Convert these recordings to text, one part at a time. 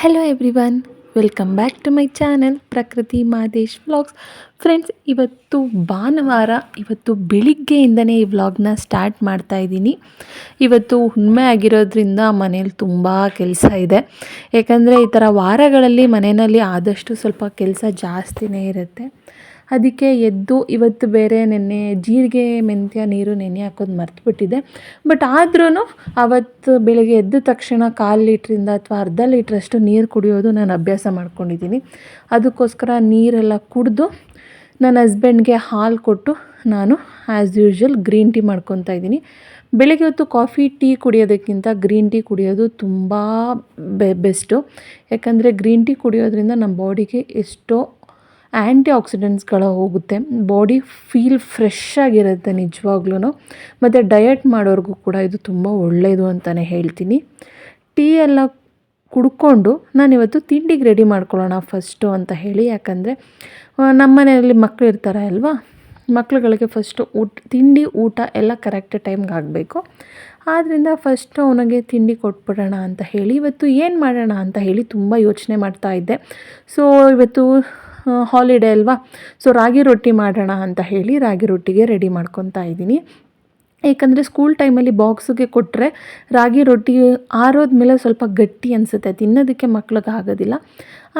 Hello everyone welcome back to my channel Prakriti Madesh vlogs friends ಇವತ್ತು ಭಾನುವಾರ, ಇವತ್ತು ಬೆಳಿಗ್ಗೆಯಿಂದನೇ ಈ ವ್ಲಾಗ್ನ ಸ್ಟಾರ್ಟ್ ಮಾಡ್ತಾ ಇದ್ದೀನಿ. ಇವತ್ತು ಹುಣ್ಮೆ ಆಗಿರೋದ್ರಿಂದ ಮನೇಲಿ ತುಂಬ ಕೆಲಸ ಇದೆ. ಯಾಕಂದರೆ ಈ ಥರ ವಾರಗಳಲ್ಲಿ ಮನೆಯಲ್ಲಿ ಆದಷ್ಟು ಸ್ವಲ್ಪ ಕೆಲಸ ಜಾಸ್ತಿನೇ ಇರುತ್ತೆ. ಅದಕ್ಕೆ ಎದ್ದು ಇವತ್ತು ಬೇರೆ ನೆನ್ನೆ ಜೀರಿಗೆ, ಮೆಂತ್ಯ, ನೀರು, ನೆನೆ ಹಾಕೋದು ಮರ್ತು ಬಿಟ್ಟಿದ್ದೆ ಬಟ್ ಆದ್ರೂ ಅವತ್ತು ಬೆಳಗ್ಗೆ ಎದ್ದ ತಕ್ಷಣ ಕಾಲು ಲೀಟ್ರಿಂದ ಅಥವಾ ಅರ್ಧ ಲೀಟ್ರಷ್ಟು ನೀರು ಕುಡಿಯೋದು ನಾನು ಅಭ್ಯಾಸ ಮಾಡ್ಕೊಂಡಿದ್ದೀನಿ. ಅದಕ್ಕೋಸ್ಕರ ನೀರೆಲ್ಲ ಕುಡಿದು ನನ್ನ ಹಸ್ಬೆಂಡ್ಗೆ ಹಾಲು ಕೊಟ್ಟು ನಾನು ಆ್ಯಸ್ ಯೂಶ್ವಲ್ ಗ್ರೀನ್ ಟೀ ಮಾಡ್ಕೊತಾ ಇದ್ದೀನಿ. ಬೆಳಗ್ಗೆ ಹೊತ್ತು ಕಾಫಿ ಟೀ ಕುಡಿಯೋದಕ್ಕಿಂತ ಗ್ರೀನ್ ಟೀ ಕುಡಿಯೋದು ತುಂಬ ಬೆ ಬೆಸ್ಟು ಯಾಕಂದರೆ ಗ್ರೀನ್ ಟೀ ಕುಡಿಯೋದ್ರಿಂದ ನಮ್ಮ ಬಾಡಿಗೆ ಎಷ್ಟೋ ಆ್ಯಂಟಿ ಆಕ್ಸಿಡೆಂಟ್ಸ್ಗಳು ಹೋಗುತ್ತೆ. ಬಾಡಿ ಫೀಲ್ ಫ್ರೆಶ್ ಆಗಿರುತ್ತೆ ನಿಜವಾಗ್ಲೂ ಮತ್ತು ಡಯಟ್ ಮಾಡೋರಿಗೂ ಕೂಡ ಇದು ತುಂಬ ಒಳ್ಳೆಯದು ಅಂತಲೇ ಹೇಳ್ತೀನಿ. ಟೀ ಎಲ್ಲ ಕುಡ್ಕೊಂಡು ನಾನಿವತ್ತು ತಿಂಡಿಗೆ ರೆಡಿ ಮಾಡ್ಕೊಳ್ಳೋಣ ಫಸ್ಟು ಅಂತ ಹೇಳಿ. ಯಾಕಂದರೆ ನಮ್ಮ ಮನೆಯಲ್ಲಿ ಮಕ್ಕಳು ಇರ್ತಾರೆ ಅಲ್ವಾ? ಮಕ್ಕಳುಗಳಿಗೆ ಫಸ್ಟು ಊಟ, ತಿಂಡಿ, ಊಟ ಎಲ್ಲ ಕರೆಕ್ಟ್ ಟೈಮ್ಗೆ ಆಗಬೇಕು. ಆದ್ದರಿಂದ ಫಸ್ಟು ಅವನಿಗೆ ತಿಂಡಿ ಕೊಟ್ಬಿಡೋಣ ಅಂತ ಹೇಳಿ, ಇವತ್ತು ಏನು ಮಾಡೋಣ ಅಂತ ಹೇಳಿ ತುಂಬ ಯೋಚನೆ ಮಾಡ್ತಾ ಇದ್ದೆ. ಸೊ, ಇವತ್ತು ಹಾಲಿಡೇ ಅಲ್ವಾ? ಸೊ ರಾಗಿ ರೊಟ್ಟಿ ಮಾಡೋಣ ಅಂತ ಹೇಳಿ ರಾಗಿ ರೊಟ್ಟಿಗೆ ರೆಡಿ ಮಾಡ್ಕೊತಾ ಇದ್ದೀನಿ. ಏಕೆಂದರೆ ಸ್ಕೂಲ್ ಟೈಮಲ್ಲಿ ಬಾಕ್ಸಿಗೆ ಕೊಟ್ಟರೆ ರಾಗಿ ರೊಟ್ಟಿ ಆರೋದ ಮೇಲೆ ಸ್ವಲ್ಪ ಗಟ್ಟಿ ಅನಿಸುತ್ತೆ, ತಿನ್ನೋದಕ್ಕೆ ಮಕ್ಳಿಗೆ ಆಗೋದಿಲ್ಲ.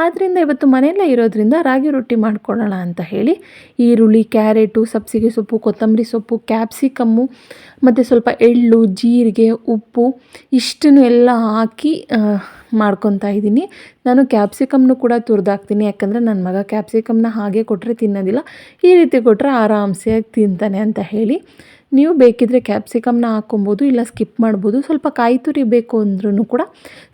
ಆದ್ದರಿಂದ ಇವತ್ತು ಮನೆಯಲ್ಲೇ ಇರೋದ್ರಿಂದ ರಾಗಿ ರೊಟ್ಟಿ ಮಾಡ್ಕೊಳ್ಳೋಣ ಅಂತ ಹೇಳಿ, ಈರುಳ್ಳಿ, ಕ್ಯಾರೆಟು, ಸಬ್ಸಿಗೆ ಸೊಪ್ಪು, ಕೊತ್ತಂಬರಿ ಸೊಪ್ಪು, ಕ್ಯಾಪ್ಸಿಕಮ್ಮು, ಮತ್ತು ಸ್ವಲ್ಪ ಎಳ್ಳು, ಜೀರಿಗೆ, ಉಪ್ಪು, ಇಷ್ಟನ್ನು ಎಲ್ಲ ಹಾಕಿ ಮಾಡ್ಕೊತಾ ಇದ್ದೀನಿ. ನಾನು ಕ್ಯಾಪ್ಸಿಕಮ್ನು ಕೂಡ ತುರಿದಾಕ್ತೀನಿ, ಯಾಕಂದರೆ ನನ್ನ ಮಗ ಕ್ಯಾಪ್ಸಿಕಮ್ನ ಹಾಗೆ ಕೊಟ್ಟರೆ ತಿನ್ನೋದಿಲ್ಲ, ಈ ರೀತಿ ಕೊಟ್ಟರೆ ಆರಾಮ್ಸೆಯಾಗಿ ತಿಂತಾನೆ ಅಂತ ಹೇಳಿ. ನೀವು ಬೇಕಿದ್ದರೆ ಕ್ಯಾಪ್ಸಿಕಮ್ನ ಹಾಕ್ಕೊಬೋದು, ಇಲ್ಲ ಸ್ಕಿಪ್ ಮಾಡ್ಬೋದು. ಸ್ವಲ್ಪ ಕಾಯಿ ತುರಿ ಬೇಕು ಅಂದ್ರೂ ಕೂಡ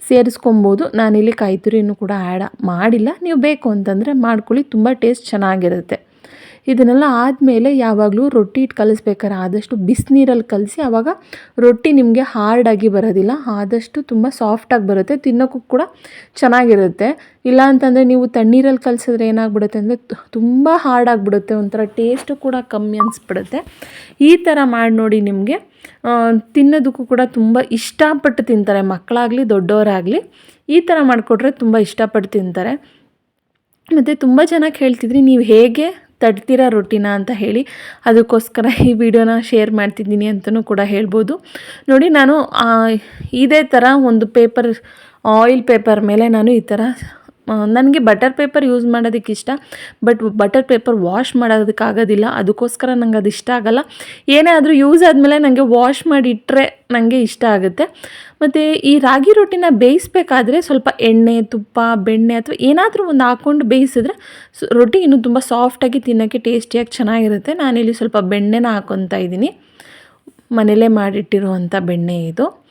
ಸೇರಿಸ್ಕೊಬೋದು. ನಾನಿಲ್ಲಿ ಕಾಯಿ ತುರಿನೂ ಕೂಡ ಆ್ಯಡ್ ಮಾಡಿಲ್ಲ. ನೀವು ಬೇಕು ಅಂತಂದರೆ ಮಾಡ್ಕೊಳ್ಳಿ, ತುಂಬ ಟೇಸ್ಟ್ ಚೆನ್ನಾಗಿರುತ್ತೆ. ಇದನ್ನೆಲ್ಲ ಆದಮೇಲೆ ಯಾವಾಗಲೂ ರೊಟ್ಟಿ ಇಟ್ಟು ಕಲಿಸ್ಬೇಕಾದ್ರೆ ಆದಷ್ಟು ಬಿಸಿನೀರಲ್ಲಿ ಕಲಸಿ ಆವಾಗ ರೊಟ್ಟಿ ನಿಮಗೆ ಹಾರ್ಡಾಗಿ ಬರೋದಿಲ್ಲ, ಆದಷ್ಟು ತುಂಬ ಸಾಫ್ಟಾಗಿ ಬರುತ್ತೆ, ತಿನ್ನೋಕ್ಕೂ ಕೂಡ ಚೆನ್ನಾಗಿರುತ್ತೆ. ಇಲ್ಲ ಅಂತಂದರೆ ನೀವು ತಣ್ಣೀರಲ್ಲಿ ಕಲಿಸಿದ್ರೆ ಏನಾಗ್ಬಿಡುತ್ತೆ ಅಂದರೆ ತುಂಬ ಹಾರ್ಡ್ ಆಗಿಬಿಡುತ್ತೆ ಒಂಥರ ಟೇಸ್ಟು ಕೂಡ ಕಮ್ಮಿ ಅನಿಸ್ಬಿಡುತ್ತೆ. ಈ ಥರ ಮಾಡಿ ನೋಡಿ ನಿಮಗೆ ತಿನ್ನೋದಕ್ಕೂ ಕೂಡ ತುಂಬ ಇಷ್ಟಪಟ್ಟು ತಿಂತಾರೆ, ಮಕ್ಕಳಾಗಲಿ, ದೊಡ್ಡವರಾಗಲಿ, ಈ ಥರ ಮಾಡಿಕೊಟ್ರೆ ತುಂಬ ಇಷ್ಟಪಟ್ಟು ತಿಂತಾರೆ. ಮತ್ತು ತುಂಬ ಜನ ಹೇಳ್ತಿದ್ರಿ ನೀವು ಹೇಗೆ ತಡ್ತೀರಾ ರೊಟ್ಟಿನ ಅಂತ ಹೇಳಿ ಅದಕ್ಕೋಸ್ಕರ ಈ ವಿಡಿಯೋನ ಶೇರ್ ಮಾಡ್ತಿದ್ದೀನಿ ಅಂತಲೂ ಕೂಡ ಹೇಳ್ಬೋದು. ನೋಡಿ, ನಾನು ಇದೇ ಥರ ಒಂದು ಪೇಪರ್, ಆಯಿಲ್ ಪೇಪರ್ ಮೇಲೆ ನಾನು ಈ ಥರ ನನಗೆ ಬಟರ್ ಪೇಪರ್ ಯೂಸ್ ಮಾಡೋದಕ್ಕೆ ಇಷ್ಟ ಬಟ್ ಬಟರ್ ಪೇಪರ್ ವಾಶ್ ಮಾಡೋದಕ್ಕಾಗೋದಿಲ್ಲ ಅದಕ್ಕೋಸ್ಕರ ನಂಗೆ ಅದು ಇಷ್ಟ ಆಗೋಲ್ಲ. ಏನೇ ಆದರೂ ಯೂಸ್ ಆದಮೇಲೆ ನನಗೆ ವಾಶ್ ಮಾಡಿ ಇಟ್ಟರೆ ನನಗೆ ಇಷ್ಟ ಆಗುತ್ತೆ. ಮತ್ತು ಈ ರಾಗಿ ರೊಟ್ಟಿನ ಬೇಯಿಸ್ಬೇಕಾದ್ರೆ ಸ್ವಲ್ಪ ಎಣ್ಣೆ, ತುಪ್ಪ, ಬೆಣ್ಣೆ ಅಥವಾ ಏನಾದರೂ ಒಂದು ಹಾಕ್ಕೊಂಡು ಬೇಯಿಸಿದ್ರೆ ರೊಟ್ಟಿ ಇನ್ನೂ ತುಂಬ ಸಾಫ್ಟಾಗಿ ತಿನ್ನೋಕ್ಕೆ ಟೇಸ್ಟಿಯಾಗಿ ಚೆನ್ನಾಗಿರುತ್ತೆ. ನಾನಿಲ್ಲಿ ಸ್ವಲ್ಪ ಬೆಣ್ಣೆನ ಹಾಕ್ಕೊತಾ ಇದ್ದೀನಿ. ಮನೇಲೇ ಮಾಡಿಟ್ಟಿರುವಂಥ ಬೆಣ್ಣೆ ಇದು.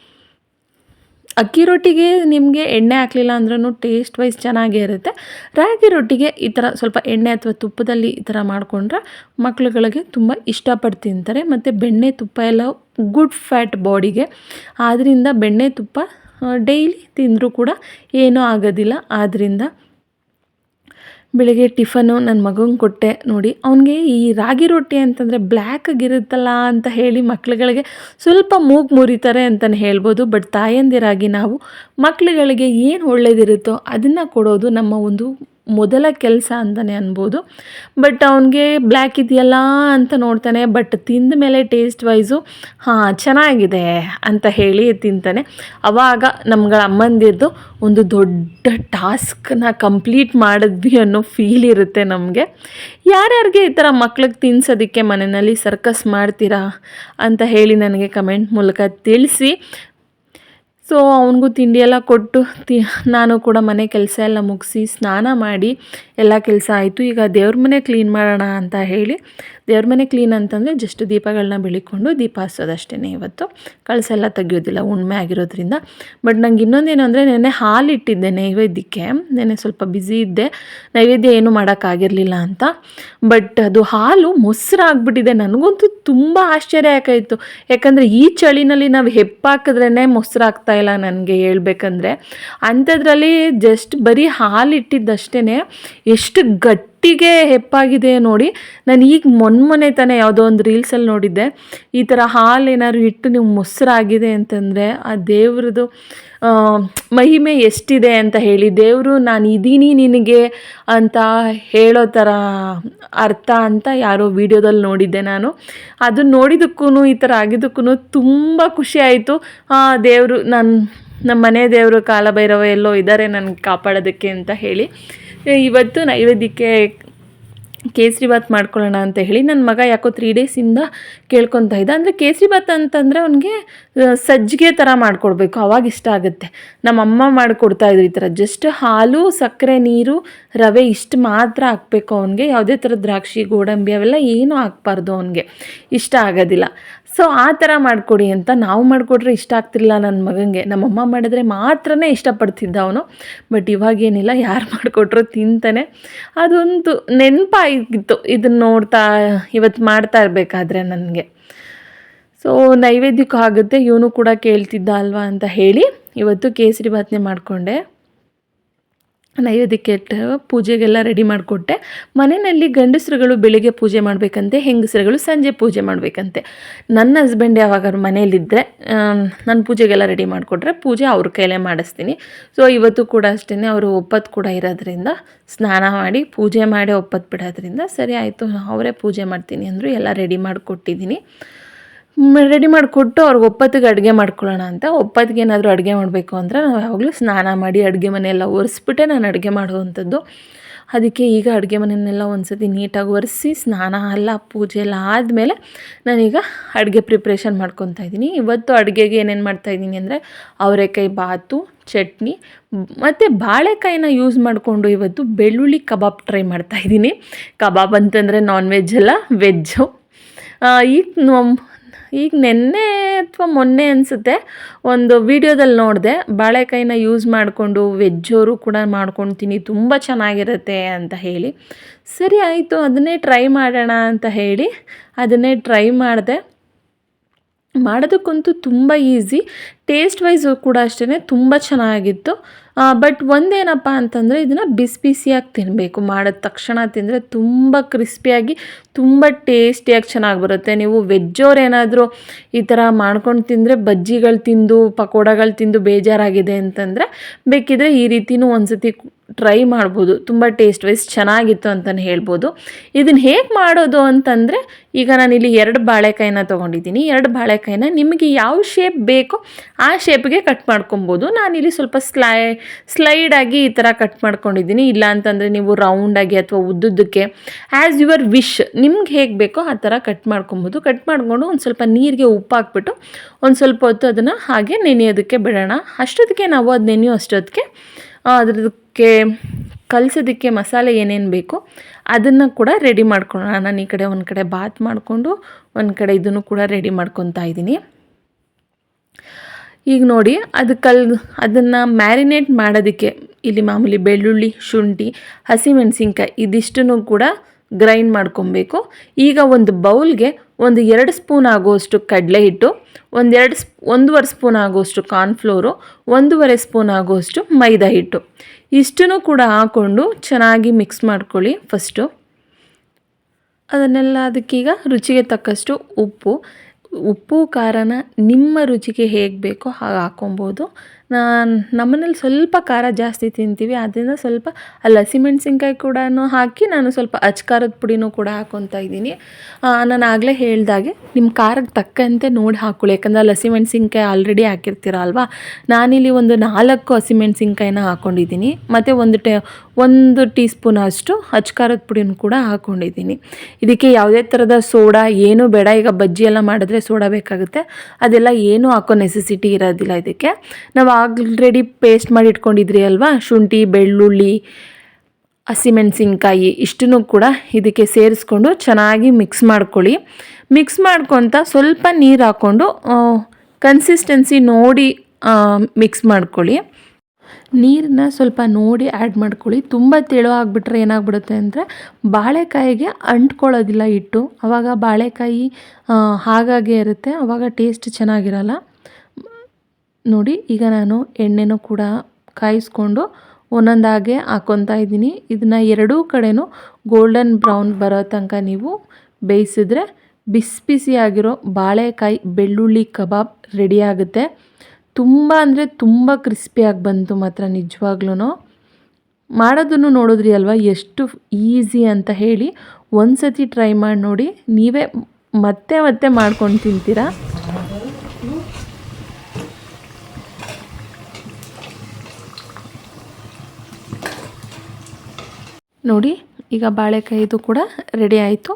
ಅಕ್ಕಿ ರೊಟ್ಟಿಗೆ ನಿಮಗೆ ಎಣ್ಣೆ ಹಾಕಲಿಲ್ಲ ಅಂದ್ರೂ ಟೇಸ್ಟ್ ವೈಸ್ ಚೆನ್ನಾಗೇ ಇರುತ್ತೆ. ರಾಗಿ ರೊಟ್ಟಿಗೆ ಈ ಥರ ಸ್ವಲ್ಪ ಎಣ್ಣೆ ಅಥವಾ ತುಪ್ಪದಲ್ಲಿ ಈ ಥರ ಮಾಡಿಕೊಂಡ್ರೆ ಮಕ್ಳುಗಳಿಗೆ ತುಂಬ ಇಷ್ಟಪಟ್ಟು ತಿಂತಾರೆ. ಮತ್ತು ಬೆಣ್ಣೆ ತುಪ್ಪ ಎಲ್ಲ ಗುಡ್ ಫ್ಯಾಟ್ ಬಾಡಿಗೆ ಆದ್ದರಿಂದ ಬೆಣ್ಣೆ ತುಪ್ಪ ಡೈಲಿ ತಿಂದರೂ ಕೂಡ ಏನೂ ಆಗೋದಿಲ್ಲ. ಆದ್ದರಿಂದ ಬೆಳಿಗ್ಗೆ ಟಿಫನು ನನ್ನ ಮಗಂಗೆ ಕೊಟ್ಟೆ. ನೋಡಿ, ಅವನಿಗೆ ಈ ರಾಗಿ ರೊಟ್ಟಿ ಅಂತಂದರೆ ಬ್ಲ್ಯಾಕಾಗಿರುತ್ತಲ್ಲ ಅಂತ ಹೇಳಿ ಮಕ್ಳುಗಳಿಗೆ ಸ್ವಲ್ಪ ಮೂಗು ಮುರಿತಾರೆ ಅಂತಲೇ ಹೇಳ್ಬೋದು. ಬಟ್ ತಾಯಂದಿರಾಗಿ ನಾವು ಮಕ್ಳುಗಳಿಗೆ ಏನು ಒಳ್ಳೆಯದಿರುತ್ತೋ ಅದನ್ನು ಕೊಡೋದು ನಮ್ಮ ಒಂದು ಮೊದಲ ಕೆಲಸ ಅಂತಲೇ ಅನ್ಬೋದು. ಬಟ್ ಅವನಿಗೆ ಬ್ಲ್ಯಾಕ್ ಇದೆಯಲ್ಲ ಅಂತ ನೋಡ್ತಾನೆ ಬಟ್ ತಿಂದ ಮೇಲೆ ಟೇಸ್ಟ್ ವೈಸು ಹಾಂ, ಚೆನ್ನಾಗಿದೆ ಅಂತ ಹೇಳಿ ತಿಂತಾನೆ. ಅವಾಗ ನಮ್ಗಳ ಅಮ್ಮಂದಿರ್ದು ಒಂದು ದೊಡ್ಡ ಟಾಸ್ಕ್ನ ಕಂಪ್ಲೀಟ್ ಮಾಡಿದ್ವಿ ಅನ್ನೋ ಫೀಲ್ ಇರುತ್ತೆ ನಮಗೆ. ಯಾರ್ಯಾರಿಗೆ ಈ ಥರ ಮಕ್ಳಿಗೆ ತಿನ್ಸೋದಕ್ಕೆ ಮನೆಯಲ್ಲಿ ಸರ್ಕಸ್ ಮಾಡ್ತೀರಾ ಅಂತ ಹೇಳಿ ನನಗೆ ಕಮೆಂಟ್ ಮೂಲಕ ತಿಳಿಸಿ. ಸೊ ಅವನಿಗೂ ತಿಂಡಿ ಎಲ್ಲ ಕೊಟ್ಟು ತಿ, ನಾನು ಕೂಡ ಮನೆ ಕೆಲಸ ಎಲ್ಲ ಮುಗಿಸಿ ಸ್ನಾನ ಮಾಡಿ ಎಲ್ಲ ಕೆಲಸ ಆಯಿತು. ಈಗ ದೇವ್ರ ಮನೆ ಕ್ಲೀನ್ ಮಾಡೋಣ ಅಂತ ಹೇಳಿ ದೇವ್ರ ಮನೆ ಕ್ಲೀನ್ ಅಂತಂದರೆ ಜಸ್ಟ್ ದೀಪಗಳನ್ನ ಬೆಳಿಕೊಂಡು ದೀಪ ಹಚ್ಚೋದಷ್ಟೇ ಇವತ್ತು. ಕಳಸೆಲ್ಲ ತೆಗಿಯೋದಿಲ್ಲ, ಉಣ್ಮೆ ಆಗಿರೋದ್ರಿಂದ. ಬಟ್ ನಂಗೆ ಇನ್ನೊಂದೇನು ಅಂದರೆ ನೆನ್ನೆ ಹಾಲು ಇಟ್ಟಿದ್ದೆ ನೈವೇದ್ಯಕ್ಕೆ. ನೆನ್ನೆ ಸ್ವಲ್ಪ ಬ್ಯುಸಿ ಇದ್ದೆ, ನೈವೇದ್ಯ ಏನು ಮಾಡೋಕ್ಕಾಗಿರಲಿಲ್ಲ ಅಂತ. ಬಟ್ ಅದು ಹಾಲು ಮೊಸರಾಗ್ಬಿಟ್ಟಿದೆ ನನಗಂತೂ ತುಂಬ ಆಶ್ಚರ್ಯ ಯಾಕಾಯಿತು ಯಾಕಂದರೆ ಈ ಚಳಿನಲ್ಲಿ ನಾವು ಹೆಪ್ಪಾಕಿದ್ರೇ ಮೊಸರು ಇಲ್ಲ ನನಗೆ ಹೇಳ್ಬೇಕಂದ್ರೆ. ಅಂಥದ್ರಲ್ಲಿ ಜಸ್ಟ್ ಬರೀ ಹಾಲು ಇಟ್ಟಿದ್ದಷ್ಟೇ ಎಷ್ಟು ಗಟ್ಟಿ ಒಟ್ಟಿಗೆ ಹೆಪ್ಪಾಗಿದೆ ನೋಡಿ. ನಾನು ಈಗ ಮೊನ್ನೆ ತಾನೇ ಯಾವುದೋ ಒಂದು ರೀಲ್ಸಲ್ಲಿ ನೋಡಿದ್ದೆ. ಈ ಥರ ಹಾಲು ಏನಾದ್ರು ಇಟ್ಟು ನೀವು ಮೊಸರಾಗಿದೆ ಅಂತಂದರೆ ಆ ದೇವ್ರದ್ದು ಮಹಿಮೆ ಎಷ್ಟಿದೆ ಅಂತ ಹೇಳಿ. ದೇವರು ನಾನು ಇದ್ದೀನಿ ನಿನಗೆ ಅಂತ ಹೇಳೋ ಥರ ಅರ್ಥ ಅಂತ ಯಾರೋ ವಿಡಿಯೋದಲ್ಲಿ ನೋಡಿದ್ದೆ ನಾನು. ಅದನ್ನ ನೋಡಿದಕ್ಕೂ ಈ ಥರ ಆಗಿದ್ದಕ್ಕೂ ತುಂಬ ಖುಷಿ ಆಯಿತು. ದೇವರು ನಾನು ನಮ್ಮ ಮನೆ ದೇವರು ಕಾಲಭೈರವ ಎಲ್ಲೋ ಇದ್ದಾರೆ ನನಗೆ ಕಾಪಾಡೋದಕ್ಕೆ ಅಂತ ಹೇಳಿ. ಇವತ್ತು ನೈವೇದ್ಯಕ್ಕೆ ಕೇಸರಿ ಬಾತ್ ಮಾಡ್ಕೊಳ್ಳೋಣ ಅಂತ ಹೇಳಿ ನನ್ನ ಮಗ ಯಾಕೋ ತ್ರೀ ಡೇಸಿಂದ ಕೇಳ್ಕೊತಾ ಇದ್ದ. ಅಂದರೆ ಕೇಸರಿ ಬಾತ್ ಅಂತಂದರೆ ಅವನಿಗೆ ಸಜ್ಜಿಗೆ ಥರ ಮಾಡಿಕೊಡ್ಬೇಕು. ಅವಾಗ ಇಷ್ಟ ಆಗುತ್ತೆ. ನಮ್ಮ ಅಮ್ಮ ಮಾಡಿಕೊಡ್ತಾ ಇದ್ರು ಈ ಥರ ಜಸ್ಟ್ ಹಾಲು, ಸಕ್ಕರೆ, ನೀರು, ರವೆ ಇಷ್ಟು ಮಾತ್ರ ಹಾಕಬೇಕು ಅವನಿಗೆ. ಯಾವುದೇ ಥರ ದ್ರಾಕ್ಷಿ, ಗೋಡಂಬಿ ಅವೆಲ್ಲ ಏನೂ ಹಾಕ್ಬಾರ್ದು ಅವನಿಗೆ. ಇಷ್ಟ ಆಗೋದಿಲ್ಲ. ಸೊ ಆ ಥರ ಮಾಡಿಕೊಡಿ ಅಂತ ನಾವು ಮಾಡಿಕೊಟ್ರೆ ಇಷ್ಟ ಆಗ್ತಿಲ್ಲ ನನ್ನ ಮಗನಿಗೆ ನಮ್ಮಮ್ಮ ಮಾಡಿದ್ರೆ ಮಾತ್ರನೇ ಇಷ್ಟಪಡ್ತಿದ್ದ ಅವನು. ಬಟ್ ಇವಾಗೇನಿಲ್ಲ ಯಾರು ಮಾಡಿಕೊಟ್ರು ತಿಂತಾನೆ. ಅದೊಂದು ನೆನಪಾಗಿತ್ತು ಇದನ್ನು ನೋಡ್ತಾ ಇವತ್ತು ಮಾಡ್ತಾ ಇರಬೇಕಾದ್ರೆ ನನಗೆ. ಸೊ ನೈವೇದ್ಯಕ್ಕೂ ಆಗುತ್ತೆ. ಇವನು ಕೂಡ ಕೇಳ್ತಿದ್ದ ಅಲ್ವಾ ಅಂತ ಹೇಳಿ ಇವತ್ತು ಕೇಸರಿ ಬಾತ್ನೆ ಮಾಡಿಕೊಂಡೆ. ನೈವೇದ್ಯಕ್ಕೆ ಇಟ್ಟು ಪೂಜೆಗೆಲ್ಲ ರೆಡಿ ಮಾಡಿಕೊಟ್ಟೆ. ಮನೆಯಲ್ಲಿ ಗಂಡಸರುಗಳು ಬೆಳಿಗ್ಗೆ ಪೂಜೆ ಮಾಡಬೇಕಂತೆ, ಹೆಂಗಸರುಗಳು ಸಂಜೆ ಪೂಜೆ ಮಾಡಬೇಕಂತೆ. ನನ್ನ ಹಸ್ಬೆಂಡ್ ಯಾವಾಗಾದ್ರು ಮನೇಲಿದ್ದರೆ ನಾನು ಪೂಜೆಗೆಲ್ಲ ರೆಡಿ ಮಾಡಿಕೊಟ್ರೆ ಪೂಜೆ ಅವ್ರ ಕೈಲೇ ಮಾಡಿಸ್ತೀನಿ. ಸೊ ಇವತ್ತು ಕೂಡ ಅಷ್ಟೇ ಅವರು ಒಪ್ಪತ್ತು ಕೂಡ ಇರೋದ್ರಿಂದ ಸ್ನಾನ ಮಾಡಿ, ಪೂಜೆ ಮಾಡಿ ಒಪ್ಪತ್ತು ಬಿಡೋದ್ರಿಂದ ಸರಿ ಆಯಿತು, ಅವರೇ ಪೂಜೆ ಮಾಡ್ತೀನಿ ಅಂದರು ಎಲ್ಲ ರೆಡಿ ಮಾಡಿಕೊಟ್ಟಿದ್ದೀನಿ. ರೆಡಿ ಮಾಡಿಕೊಟ್ಟು ಅವ್ರಿಗೆ ಒಪ್ಪತ್ತಿಗೆ ಅಡುಗೆ ಮಾಡ್ಕೊಳ್ಳೋಣ ಅಂತ. ಒಪ್ಪತ್ತಿಗೆ ಏನಾದರೂ ಅಡುಗೆ ಮಾಡಬೇಕು ಅಂದರೆ ನಾವು ಯಾವಾಗಲೂ ಸ್ನಾನ ಮಾಡಿ ಅಡುಗೆ ಮನೆಯೆಲ್ಲ ಒರೆಸ್ಬಿಟ್ಟೆ ನಾನು ಅಡುಗೆ ಮಾಡುವಂಥದ್ದು. ಅದಕ್ಕೆ ಈಗ ಅಡುಗೆ ಮನೆಯನ್ನೆಲ್ಲ ಒಂದು ಸತಿ ನೀಟಾಗಿ ಒರೆಸಿ ಸ್ನಾನ ಎಲ್ಲ, ಪೂಜೆ ಎಲ್ಲ ಆದಮೇಲೆ ನಾನೀಗ ಅಡುಗೆ ಪ್ರಿಪ್ರೇಷನ್ ಮಾಡ್ಕೊತಾ ಇದ್ದೀನಿ. ಇವತ್ತು ಅಡುಗೆಗೆ ಏನೇನು ಮಾಡ್ತಾಯಿದ್ದೀನಿ ಅಂದರೆ ಅವರೆಕಾಯಿ ಬಾತು, ಚಟ್ನಿ, ಮತ್ತು ಬಾಳೆಕಾಯಿನ ಯೂಸ್ ಮಾಡಿಕೊಂಡು ಇವತ್ತು ಬೆಳ್ಳುಳ್ಳಿ ಕಬಾಬ್ ಟ್ರೈ ಮಾಡ್ತಾಯಿದ್ದೀನಿ ಕಬಾಬ್ ಅಂತಂದರೆ ನಾನ್ ವೆಜ್ ಅಲ್ಲ ವೆಜ್ಜು ಈ ಈಗ ನೆನ್ನೆ ಅಥವಾ ಮೊನ್ನೆ ಅನಿಸುತ್ತೆ, ಒಂದು ವಿಡಿಯೋದಲ್ಲಿ ನೋಡಿದೆ, ಬಾಳೆಕಾಯಿನ ಯೂಸ್ ಮಾಡಿಕೊಂಡು ವೆಜ್ಜೋರು ಕೂಡ ಮಾಡ್ಕೊಳ್ತೀನಿ ತುಂಬ ಚೆನ್ನಾಗಿರುತ್ತೆ ಅಂತ ಹೇಳಿ. ಸರಿ ಆಯಿತು, ಅದನ್ನೇ ಟ್ರೈ ಮಾಡೋಣ ಅಂತ ಹೇಳಿ, ಅದನ್ನೇ ಟ್ರೈ ಮಾಡಿದೆ. ಮಾಡೋದಕ್ಕಂತೂ ತುಂಬ ಈಸಿ ಟೇಸ್ಟ್ ವೈಸು ಕೂಡ ಅಷ್ಟೇ ತುಂಬ ಚೆನ್ನಾಗಿತ್ತು. ಬಟ್ ಒಂದೇನಪ್ಪ ಅಂತಂದರೆ ಇದನ್ನು ಬಿಸಿ ಬಿಸಿಯಾಗಿ ತಿನ್ನಬೇಕು ಮಾಡಿದ ತಕ್ಷಣ ತಿಂದರೆ ತುಂಬ ಕ್ರಿಸ್ಪಿಯಾಗಿ, ತುಂಬ ಟೇಸ್ಟಿಯಾಗಿ ಚೆನ್ನಾಗಿ ಬರುತ್ತೆ. ನೀವು ವೆಜ್ಜೋರು ಏನಾದರೂ ಈ ಥರ ಮಾಡ್ಕೊಂಡು ತಿಂದರೆ ಬಜ್ಜಿಗಳು ತಿಂದು, ಪಕೋಡಗಳು ತಿಂದು ಬೇಜಾರಾಗಿದೆ ಅಂತಂದರೆ ಬೇಕಿದ್ರೆ ಈ ರೀತಿಯೂ ಒಂದು ಸತಿ ಟ್ರೈ ಮಾಡ್ಬೋದು. ತುಂಬ ಟೇಸ್ಟ್ ವೈಸ್ ಚೆನ್ನಾಗಿತ್ತು ಅಂತಲೇ ಹೇಳ್ಬೋದು. ಇದನ್ನು ಹೇಗೆ ಮಾಡೋದು ಅಂತಂದರೆ, ಈಗ ನಾನಿಲ್ಲಿ ಎರಡು ಬಾಳೆಕಾಯಿನ ತೊಗೊಂಡಿದ್ದೀನಿ. ಎರಡು ಬಾಳೆಕಾಯಿನ ನಿಮಗೆ ಯಾವ ಶೇಪ್ ಬೇಕೋ ಆ ಶೇಪ್ಗೆ ಕಟ್ ಮಾಡ್ಕೊಬೋದು. ನಾನಿಲ್ಲಿ ಸ್ವಲ್ಪ ಸ್ಲೈ ಸ್ಲೈಡಾಗಿ ಈ ಥರ ಕಟ್ ಮಾಡ್ಕೊಂಡಿದ್ದೀನಿ. ಇಲ್ಲ ಅಂತಂದರೆ ನೀವು ರೌಂಡಾಗಿ ಅಥವಾ ಉದ್ದುದ್ದಕ್ಕೆ ಆ್ಯಸ್ ಯುವರ್ ವಿಶ್ ನಿಮ್ಗೆ ಹೇಗೆ ಬೇಕೋ ಆ ಥರ ಕಟ್ ಮಾಡ್ಕೊಬೋದು. ಕಟ್ ಮಾಡಿಕೊಂಡು ಒಂದು ಸ್ವಲ್ಪ ನೀರಿಗೆ ಉಪ್ಪು ಹಾಕ್ಬಿಟ್ಟು ಒಂದು ಸ್ವಲ್ಪ ಹೊತ್ತು ಅದನ್ನು ಹಾಗೆ ನೆನೆಯೋದಕ್ಕೆ ಬಿಡೋಣ. ಅಷ್ಟೊತ್ತಿಗೆ ನಾವು ಅದು ನೆನೆಯೋ ಅಷ್ಟೊತ್ತಿಗೆ ಅದ್ರದಕ್ಕೆ ಕಲಸೋದಕ್ಕೆ ಮಸಾಲೆ ಏನೇನು ಬೇಕು ಅದನ್ನು ಕೂಡ ರೆಡಿ ಮಾಡ್ಕೊಳ್ಳೋಣ ನಾನು ಈ ಕಡೆ ಒಂದು ಕಡೆ ಬಾತ್ ಮಾಡಿಕೊಂಡು ಒಂದು ಕಡೆ ಇದನ್ನು ಕೂಡ ರೆಡಿ ಮಾಡ್ಕೊತಾ ಇದ್ದೀನಿ. ಈಗ ನೋಡಿ, ಅದು ಕಲ್, ಅದನ್ನು ಮ್ಯಾರಿನೇಟ್ ಮಾಡೋದಕ್ಕೆ ಇಲ್ಲಿ ಮಾಮೂಲಿ ಬೆಳ್ಳುಳ್ಳಿ, ಶುಂಠಿ, ಹಸಿಮೆಣಸಿನ್ಕಾಯಿ ಇದಿಷ್ಟನ್ನು ಕೂಡ ಗ್ರೈಂಡ್ ಮಾಡ್ಕೊಬೇಕು. ಈಗ ಒಂದು ಬೌಲ್ಗೆ ಒಂದು ಎರಡು ಸ್ಪೂನ್ ಆಗುವಷ್ಟು ಕಡಲೆ ಹಿಟ್ಟು ಒಂದೆರಡು ಸ್ಪ್, ಒಂದೂವರೆ ಸ್ಪೂನ್ ಆಗುವಷ್ಟು ಕಾರ್ನ್ಫ್ಲೋರು, ಒಂದೂವರೆ ಸ್ಪೂನ್ ಆಗುವಷ್ಟು ಮೈದಾ ಹಿಟ್ಟು. ಇಷ್ಟನ್ನು ಕೂಡ ಹಾಕ್ಕೊಂಡು ಚೆನ್ನಾಗಿ ಮಿಕ್ಸ್ ಮಾಡ್ಕೊಳ್ಳಿ ಫಸ್ಟು. ಅದನ್ನೆಲ್ಲ ಅದಕ್ಕೀಗ ರುಚಿಗೆ ತಕ್ಕಷ್ಟು ಉಪ್ಪು. ಉಪ್ಪು, ಖಾರನ ನಿಮ್ಮ ರುಚಿಗೆ ಹೇಗೆ ಬೇಕೋ ಹಾಗೆ ಹಾಕ್ಕೊಬೋದು. ನಮ್ಮನೇಲಿ ಸ್ವಲ್ಪ ಖಾರ ಜಾಸ್ತಿ ತಿಂತೀವಿ ಅದರಿಂದ ಸ್ವಲ್ಪ, ಅಲ್ಲಿ ಹಸಿಮೆಣ್ಸಿನ್ಕಾಯಿ ಕೂಡ ಹಾಕಿ ನಾನು ಸ್ವಲ್ಪ ಅಚ್ ಖಾರದ ಪುಡಿನೂ ಕೂಡ ಹಾಕ್ಕೊತಾ ಇದ್ದೀನಿ. ನಾನು ಆಗಲೇ ಹೇಳ್ದಾಗೆ ನಿಮ್ಮ ಖಾರಕ್ಕೆ ತಕ್ಕಂತೆ ನೋಡಿ ಹಾಕ್ಕೊಳ್ಳಿ ಯಾಕಂದರೆ ಅಲ್ಲಿ ಹಸಿಮೆಣ್ಸಿನ್ಕಾಯಿ ಆಲ್ರೆಡಿ ಹಾಕಿರ್ತೀರ ಅಲ್ವಾ? ನಾನಿಲ್ಲಿ ಒಂದು ನಾಲ್ಕು ಹಸಿಮೆಣ್ಸಿನ್ಕಾಯಿನ ಹಾಕ್ಕೊಂಡಿದ್ದೀನಿ ಮತ್ತು ಒಂದು ಟೇ, ಒಂದು ಟೀ ಸ್ಪೂನ್ ಅಷ್ಟು ಅಚ್ ಖಾರದ ಪುಡಿನೂ ಕೂಡ ಹಾಕ್ಕೊಂಡಿದ್ದೀನಿ ಇದಕ್ಕೆ ಯಾವುದೇ ಥರದ ಸೋಡಾ ಏನೂ ಬೇಡ, ಈಗ ಬಜ್ಜಿ ಎಲ್ಲ ಮಾಡಿದ್ರೆ ಸೋಡಾ ಬೇಕಾಗುತ್ತೆ, ಅದೆಲ್ಲ ಏನೂ ಹಾಕೋ ನೆಸೆಸಿಟಿ ಇರೋದಿಲ್ಲ ಇದಕ್ಕೆ. ನಾವು ಆಲ್ರೆಡಿ ಪೇಸ್ಟ್ ಮಾಡಿ ಇಟ್ಕೊಂಡಿದ್ರಿ ಅಲ್ವಾ? ಶುಂಠಿ, ಬೆಳ್ಳುಳ್ಳಿ ಹಸಿಮೆಣಸಿನ್ಕಾಯಿ ಇಷ್ಟನ್ನು ಕೂಡ ಇದಕ್ಕೆ ಸೇರಿಸ್ಕೊಂಡು ಚೆನ್ನಾಗಿ ಮಿಕ್ಸ್ ಮಾಡ್ಕೊಳ್ಳಿ. ಮಿಕ್ಸ್ ಮಾಡ್ಕೊತ ಸ್ವಲ್ಪ ನೀರು ಹಾಕ್ಕೊಂಡು ಕನ್ಸಿಸ್ಟೆನ್ಸಿ ನೋಡಿ ಮಿಕ್ಸ್ ಮಾಡ್ಕೊಳ್ಳಿ. ನೀರನ್ನ ಸ್ವಲ್ಪ ನೋಡಿ ಆ್ಯಡ್ ಮಾಡ್ಕೊಳ್ಳಿ. ತುಂಬ ತೆಳು ಆಗಿಬಿಟ್ರೆ ಏನಾಗ್ಬಿಡುತ್ತೆ ಅಂದರೆ ಬಾಳೆಕಾಯಿಗೆ ಅಂಟ್ಕೊಳ್ಳೋದಿಲ್ಲ ಹಿಟ್ಟು. ಆವಾಗ ಬಾಳೆಕಾಯಿ ಹಾಗಾಗೆ ಹಾಗಾಗೇ ಇರುತ್ತೆ. ಆವಾಗ ಟೇಸ್ಟ್ ಚೆನ್ನಾಗಿರಲ್ಲ. ನೋಡಿ, ಈಗ ನಾನು ಎಣ್ಣೆನೂ ಕೂಡ ಕಾಯಿಸ್ಕೊಂಡು ಒಂದೊಂದಾಗೆ ಹಾಕ್ಕೊತಾ ಇದ್ದೀನಿ. ಇದನ್ನು ಎರಡೂ ಕಡೆನೂ ಗೋಲ್ಡನ್ ಬ್ರೌನ್ ಬರೋ ತನಕ ನೀವು ಬೇಯಿಸಿದ್ರೆ ಬಿಸಿ ಬಿಸಿಯಾಗಿರೋ ಬಾಳೆಕಾಯಿ ಬೆಳ್ಳುಳ್ಳಿ ಕಬಾಬ್ ರೆಡಿ ಆಗುತ್ತೆ. ತುಂಬ ಅಂದರೆ ತುಂಬ ಕ್ರಿಸ್ಪಿಯಾಗಿ ಬಂತು ಮಾತ್ರ ನಿಜವಾಗ್ಲೂ ಮಾಡೋದನ್ನು ನೋಡಿದ್ರಿ ಅಲ್ವಾ? ಎಷ್ಟು ಈಸಿ ಅಂತ ಹೇಳಿ ಒಂದು ಸತಿ ಟ್ರೈ ಮಾಡಿ ನೋಡಿ. ನೀವೇ ಮತ್ತೆ ಮತ್ತೆ ಮಾಡ್ಕೊಂಡು ತಿಂತೀರಾ? ನೋಡಿ, ಈಗ ಬಾಳೆಕಾಯಿದು ಕೂಡ ರೆಡಿ ಆಯಿತು.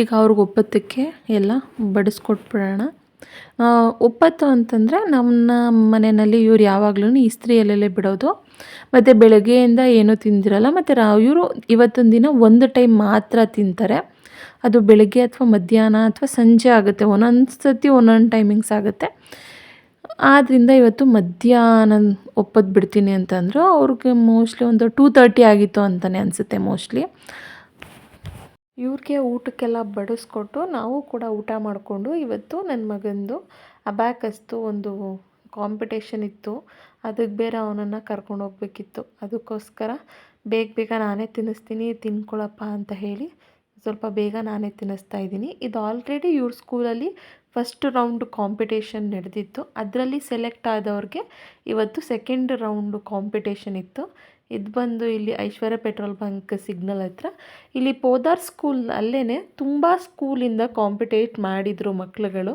ಈಗ ಅವ್ರಿಗೆ ಒಪ್ಪತ್ತಕ್ಕೆ ಎಲ್ಲ ಬಡಿಸ್ಕೊಟ್ಬಿಡೋಣ. ಒಪ್ಪತ್ತು ಅಂತಂದರೆ ನಮ್ಮ ಮನೆಯಲ್ಲಿ ಇವ್ರು ಯಾವಾಗಲೂ ಇಸ್ತ್ರಿಯಲ್ಲೇ ಬಿಡೋದು. ಮತ್ತು ಬೆಳಗ್ಗೆಯಿಂದ ಏನೂ ತಿಂದಿರಲ್ಲ, ಮತ್ತು ರಾ, ಇವರು ಇವತ್ತಿನ ದಿನ ಒಂದು ಟೈಮ್ ಮಾತ್ರ ತಿಂತಾರೆ. ಅದು ಬೆಳಗ್ಗೆ ಅಥವಾ ಮಧ್ಯಾಹ್ನ ಅಥವಾ ಸಂಜೆ ಆಗುತ್ತೆ. ಒಂದೊಂದು ಸತಿ ಒಂದೊಂದು ಟೈಮಿಂಗ್ಸ್ ಆಗುತ್ತೆ. ಆದ್ದರಿಂದ ಇವತ್ತು ಮಧ್ಯಾಹ್ನ ಒಪ್ಪತ್ತು ಬಿಡ್ತೀನಿ ಅಂತಂದರು, ಅವ್ರಿಗೆ ಮೋಸ್ಟ್ಲಿ ಒಂದು ಟೂ ತರ್ಟಿ ಆಗಿತ್ತು ಅಂತಲೇ ಅನಿಸುತ್ತೆ ಮೋಸ್ಟ್ಲಿ ಇವ್ರಿಗೆ ಊಟಕ್ಕೆಲ್ಲ ಬಡಿಸ್ಕೊಟ್ಟು ನಾವು ಕೂಡ ಊಟ ಮಾಡಿಕೊಂಡು ಇವತ್ತು ನನ್ನ ಮಗಂದು ಅಬ್ಯಾಕಸ್ತು ಒಂದು ಕಾಂಪಿಟೇಷನ್ ಇತ್ತು. ಅದಕ್ಕೆ ಬೇರೆ ಅವನನ್ನು ಕರ್ಕೊಂಡು ಹೋಗ್ಬೇಕಿತ್ತು. ಅದಕ್ಕೋಸ್ಕರ ಬೇಗ ಬೇಗ ನಾನೇ ತಿನ್ನಿಸ್ತೀನಿ, ತಿನ್ಕೊಳಪ್ಪ ಅಂತ ಹೇಳಿ ಸ್ವಲ್ಪ ಬೇಗ ನಾನೇ ತಿನ್ನಿಸ್ತಾ ಇದ್ದೀನಿ. ಇದು ಆಲ್ರೆಡಿ ಇವ್ರ ಸ್ಕೂಲಲ್ಲಿ ಫಸ್ಟ್ ರೌಂಡ್ ಕಾಂಪಿಟೇಷನ್ ನಡೆದಿತ್ತು. ಅದರಲ್ಲಿ ಸೆಲೆಕ್ಟ್ ಆದವ್ರಿಗೆ ಇವತ್ತು ಸೆಕೆಂಡ್ ರೌಂಡು ಕಾಂಪಿಟೇಷನ್ ಇತ್ತು. ಇದು ಬಂದು ಇಲ್ಲಿ ಐಶ್ವರ್ಯ ಪೆಟ್ರೋಲ್ ಬಂಕ್ ಸಿಗ್ನಲ್ ಹತ್ರ. ಇಲ್ಲಿ ಪೋದಾರ್ ಸ್ಕೂಲ್ ಅಲ್ಲೇ ತುಂಬ ಸ್ಕೂಲಿಂದ ಕಾಂಪಿಟೇಟ್ ಮಾಡಿದರು ಮಕ್ಕಳುಗಳು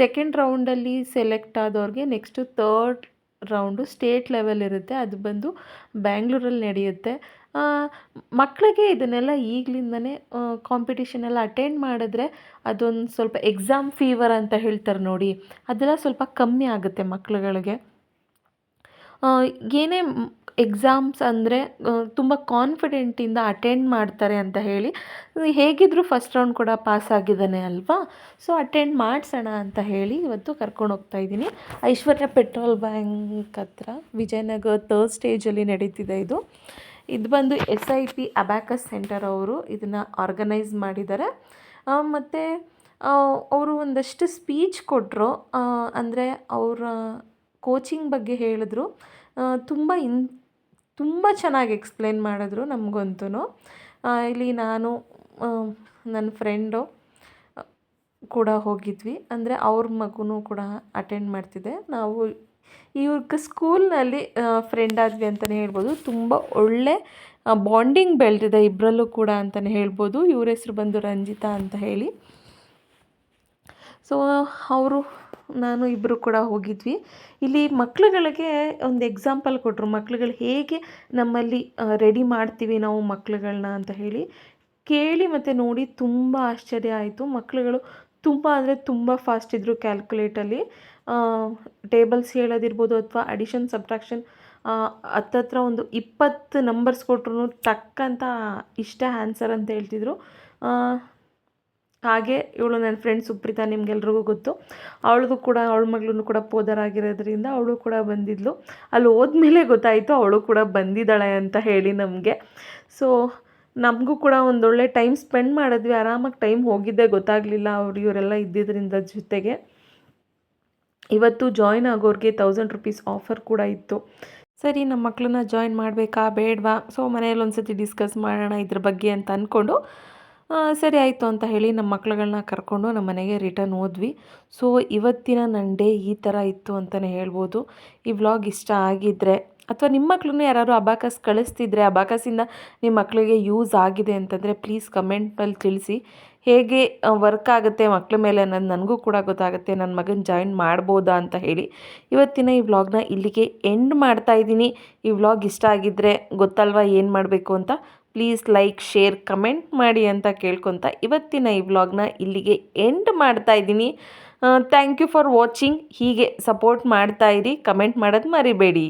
ಸೆಕೆಂಡ್ ರೌಂಡಲ್ಲಿ select ಆದವ್ರಿಗೆ next third round state level ಇರುತ್ತೆ. ಅದು ಬಂದು ಬ್ಯಾಂಗ್ಳೂರಲ್ಲಿ ನಡೆಯುತ್ತೆ. ಮಕ್ಕಳಿಗೆ ಇದನ್ನೆಲ್ಲ ಈಗಲಿಂದನೇ ಕಾಂಪಿಟೇಷನ್ ಎಲ್ಲ ಅಟೆಂಡ್ ಮಾಡಿದ್ರೆ ಅದೊಂದು ಸ್ವಲ್ಪ ಎಕ್ಸಾಮ್ ಫೀವರ್ ಅಂತ ಹೇಳ್ತಾರೆ ನೋಡಿ. ಅದೆಲ್ಲ ಸ್ವಲ್ಪ ಕಮ್ಮಿ ಆಗುತ್ತೆ ಮಕ್ಳುಗಳಿಗೆ. ಏನೇ ಎಕ್ಸಾಮ್ಸ್ ಅಂದರೆ ತುಂಬ ಕಾನ್ಫಿಡೆಂಟಿಂದ ಅಟೆಂಡ್ ಮಾಡ್ತಾರೆ ಅಂತ ಹೇಳಿ ಹೇಗಿದ್ದರೂ ಫಸ್ಟ್ ರೌಂಡ್ ಕೂಡ ಪಾಸ್ ಆಗಿದ್ದಾನೆ ಅಲ್ವಾ? ಸೊ ಅಟೆಂಡ್ ಮಾಡಿಸೋಣ ಅಂತ ಹೇಳಿ ಇವತ್ತು ಕರ್ಕೊಂಡು ಹೋಗ್ತಾ ಇದ್ದೀನಿ. ಐಶ್ವರ್ಯ ಪೆಟ್ರೋಲ್ ಬ್ಯಾಂಕ್ ಹತ್ರ ವಿಜಯನಗರ ತರ್ಡ್ ಸ್ಟೇಜಲ್ಲಿ ನಡೀತಿದೆ ಇದು. ಇದು ಬಂದು S I P abacus centre ಅವರು ಇದನ್ನು ಆರ್ಗನೈಸ್ ಮಾಡಿದ್ದಾರೆ. ಮತ್ತು ಅವರು ಒಂದಷ್ಟು ಸ್ಪೀಚ್ ಕೊಟ್ಟರು ಅಂದರೆ ಅವರ ಕೋಚಿಂಗ್ ಬಗ್ಗೆ ಹೇಳಿದ್ರು. ತುಂಬ ಇನ್, ತುಂಬ ಚೆನ್ನಾಗಿ ಎಕ್ಸ್ಪ್ಲೇನ್ ಮಾಡಿದ್ರು ನಮಗಂತೂ ಇಲ್ಲಿ ನಾನು ನನ್ನ ಫ್ರೆಂಡು ಕೂಡ ಹೋಗಿದ್ವಿ. ಅಂದರೆ ಅವ್ರ ಮಗುನೂ ಕೂಡ ಅಟೆಂಡ್ ಮಾಡ್ತಿದ್ದೆ ನಾವು ಇವ್ರಿಗೆ ಸ್ಕೂಲ್ನಲ್ಲಿ ಫ್ರೆಂಡ್ ಆದ್ವಿ ಅಂತಲೇ ಹೇಳ್ಬೋದು. ತುಂಬ ಒಳ್ಳೆ ಬಾಂಡಿಂಗ್ ಬೆಳೆದಿದೆ ಇಬ್ಬರಲ್ಲೂ ಕೂಡ ಅಂತಲೇ ಹೇಳ್ಬೋದು. ಇವ್ರ ಹೆಸ್ರು ಬಂದು ರಂಜಿತಾ ಅಂತ ಹೇಳಿ. ಸೊ ಅವರು, ನಾನು ಇಬ್ಬರು ಕೂಡ ಹೋಗಿದ್ವಿ. ಇಲ್ಲಿ ಮಕ್ಳುಗಳಿಗೆ ಒಂದು ಎಕ್ಸಾಂಪಲ್ ಕೊಟ್ಟರು ಮಕ್ಳುಗಳು ಹೇಗೆ ನಮ್ಮಲ್ಲಿ ರೆಡಿ ಮಾಡ್ತೀವಿ ನಾವು ಮಕ್ಳುಗಳನ್ನ ಅಂತ ಹೇಳಿ ಕೇಳಿ ಮತ್ತು ನೋಡಿ ತುಂಬ ಆಶ್ಚರ್ಯ ಆಯಿತು. ಮಕ್ಳುಗಳು ತುಂಬ ಅಂದರೆ ತುಂಬ ಫಾಸ್ಟ್ ಇದ್ದರು ಕ್ಯಾಲ್ಕುಲೇಟಲ್ಲಿ ಟೇಬಲ್ಸ್ ಹೇಳೋದಿರ್ಬೋದು ಅಥವಾ ಅಡಿಷನ್ ಸಬ್ಟ್ರಾಕ್ಷನ್ ಹತ್ತತ್ರ ಒಂದು ಇಪ್ಪತ್ತು ನಂಬರ್ಸ್ ಕೊಟ್ರೂ ಟಕ್ ಅಂತ ಇಷ್ಟೇ ಆನ್ಸರ್ ಅಂತ ಹೇಳ್ತಿದ್ರು. ಹಾಗೆ ಇವಳು ನನ್ನ ಫ್ರೆಂಡ್ ಸುಪ್ರೀತಾ ನಿಮ್ಗೆಲ್ರಿಗೂ ಗೊತ್ತು. ಅವಳಿಗೂ ಕೂಡ, ಅವಳ ಮಗಳೂ ಕೂಡ ಪೋದರ್ ಆಗಿರೋದ್ರಿಂದ ಅವಳು ಕೂಡ ಬಂದಿದ್ಲು. ಅಲ್ಲಿ ಹೋದ್ಮೇಲೆ ಗೊತ್ತಾಯಿತು ಅವಳು ಕೂಡ ಬಂದಿದ್ದಾಳೆ ಅಂತ ಹೇಳಿ ನಮಗೆ. ಸೊ ನಮಗೂ ಕೂಡ ಒಂದೊಳ್ಳೆ ಟೈಮ್ ಸ್ಪೆಂಡ್ ಮಾಡಿದ್ವಿ. ಆರಾಮಾಗಿ ಟೈಮ್ ಹೋಗಿದ್ದೆ ಗೊತ್ತಾಗಲಿಲ್ಲ ಅವರು, ಇವರೆಲ್ಲ ಇದ್ದಿದ್ದರಿಂದ ಜೊತೆಗೆ. ಇವತ್ತು ಜಾಯ್ನ್ ಆಗೋರಿಗೆ ತೌಸಂಡ್ ರುಪೀಸ್ ಆಫರ್ ಕೂಡ ಇತ್ತು. ಸರಿ ನಮ್ಮ ಮಕ್ಕಳನ್ನ ಜಾಯಿನ್ ಮಾಡಬೇಕಾ? ಬೇಡವಾ? ಸೊ ಮನೆಯಲ್ಲಿ ಒಂದು ಸತಿ ಡಿಸ್ಕಸ್ ಮಾಡೋಣ ಇದ್ರ ಬಗ್ಗೆ ಅಂತ ಅಂದ್ಕೊಂಡು ಸರಿ ಆಯಿತು ಅಂತ ಹೇಳಿ ನಮ್ಮ ಮಕ್ಳುಗಳನ್ನ ಕರ್ಕೊಂಡು ನಮ್ಮ ಮನೆಗೆ ರಿಟರ್ನ್ ಹೋದ್ವಿ. ಸೊ ಇವತ್ತಿನ ನನ್ನ ಡೇ ಈ ಥರ ಇತ್ತು ಅಂತಲೇ ಹೇಳ್ಬೋದು. ಈ ವ್ಲಾಗ್ ಇಷ್ಟ ಆಗಿದ್ದರೆ ಅಥವಾ ನಿಮ್ಮ ಮಕ್ಕಳನ್ನು ಯಾರಾದ್ರು ಅಬಾಕಸ್ ಕಳಿಸ್ತಿದ್ರೆ, ಅಬಾಕಸಿಂದ ನಿಮ್ಮ ಮಕ್ಕಳಿಗೆ ಯೂಸ್ ಆಗಿದೆ ಅಂತಂದರೆ ಪ್ಲೀಸ್ ಕಮೆಂಟಲ್ಲಿ ತಿಳಿಸಿ. ಹೇಗೆ ವರ್ಕ್ ಆಗುತ್ತೆ ಮಕ್ಕಳ ಮೇಲೆ ಅನ್ನೋದು ನನಗೂ ಕೂಡ ಗೊತ್ತಾಗುತ್ತೆ. ನನ್ನ ಮಗನ ಜಾಯಿನ್ ಮಾಡ್ಬೋದಾ ಅಂತ ಹೇಳಿ. ಇವತ್ತಿನ ಈ ವ್ಲಾಗ್ನ ಇಲ್ಲಿಗೆ ಎಂಡ್ ಮಾಡ್ತಾ ಇದ್ದೀನಿ. ಈ ವ್ಲಾಗ್ ಇಷ್ಟ ಆಗಿದ್ದರೆ ಗೊತ್ತಲ್ವಾ ಏನು ಮಾಡಬೇಕು ಅಂತ? ಪ್ಲೀಸ್ ಲೈಕ್ ಶೇರ್ ಕಮೆಂಟ್ ಮಾಡಿ ಅಂತ ಕೇಳ್ಕೊತ ಇವತ್ತಿನ ಈ ವ್ಲಾಗ್ನ ಇಲ್ಲಿಗೆ ಎಂಡ್ ಮಾಡ್ತಾ ಇದ್ದೀನಿ. ಥ್ಯಾಂಕ್ ಯು ಫಾರ್ ವಾಚಿಂಗ್ ಹೀಗೆ ಸಪೋರ್ಟ್ ಮಾಡ್ತಾ ಇರಿ. ಕಮೆಂಟ್ ಮಾಡೋದು ಮರಿಬೇಡಿ.